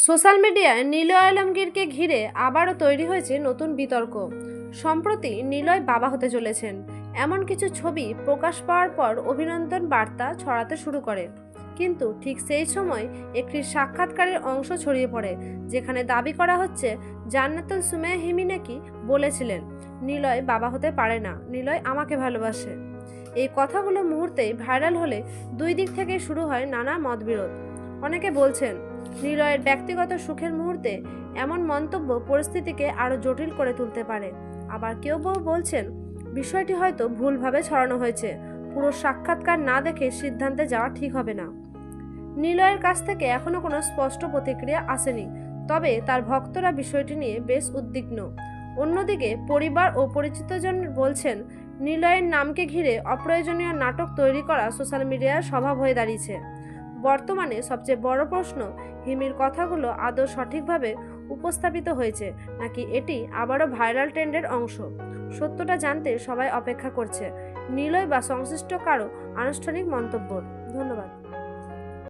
Social মিডিয়ায় নিলয় আলমগীরকে ঘিরে আবারও তৈরি হয়েছে নতুন বিতর্ক। সম্প্রতি নিলয় বাবা হতে চলেছেন। এমন কিছু ছবি প্রকাশ পাওয়ার পর অভিনন্দন বার্তা ছড়াতে শুরু করে। কিন্তু ঠিক সেই সময় একটি সাক্ষাৎকারের অংশ ছড়িয়ে পড়ে, যেখানে দাবি করা হচ্ছে, জান্নাতুল সুমেয়া হিমি নাকি? বলেছিলেন। নিলয় বাবা হতে পারে না। নিলয় আমাকে ভালোবাসে। এই কথাগুলো মুহূর্তেই ভাইরাল হলে দুই দিক থেকে শুরু হয় নানা মতবিরোধ। অনেকে বলছেন নিলয়ের ব্যক্তিগত সুখের মুহূর্তে এমন মন্তব্য পরিস্থিতিকে আরও জটিল করে তুলতে পারে। আবার কেউ কেউ বলছেন, বিষয়টি হয়তো ভুলভাবে ছড়ানো হয়েছে। পুরো সাক্ষাৎকার না দেখে সিদ্ধান্তে যাওয়া ঠিক হবে না। নিলয়ের কাছ থেকে এখনও কোনো স্পষ্ট প্রতিক্রিয়া আসেনি, তবে তার ভক্তরা বিষয়টি নিয়ে বেশ উদ্বিগ্ন। অন্যদিকে পরিবার ও পরিচিতজন বলছেন, নিলয়ের নামকে ঘিরে অপ্রয়োজনীয় নাটক তৈরি করা সোশ্যাল মিডিয়ার স্বভাব হয়ে দাঁড়িয়েছে। বর্তমানে সবচেয়ে বড় প্রশ্ন, হিমির কথাগুলো আদৌ সঠিকভাবে উপস্থাপিত হয়েছে নাকি এটি আবারও ভাইরাল ট্রেন্ডের অংশ? সত্যটা জানতে সবাই অপেক্ষা করছে। নিলয় বা সংশ্লিষ্ট কারও আনুষ্ঠানিক মন্তব্য। ধন্যবাদ।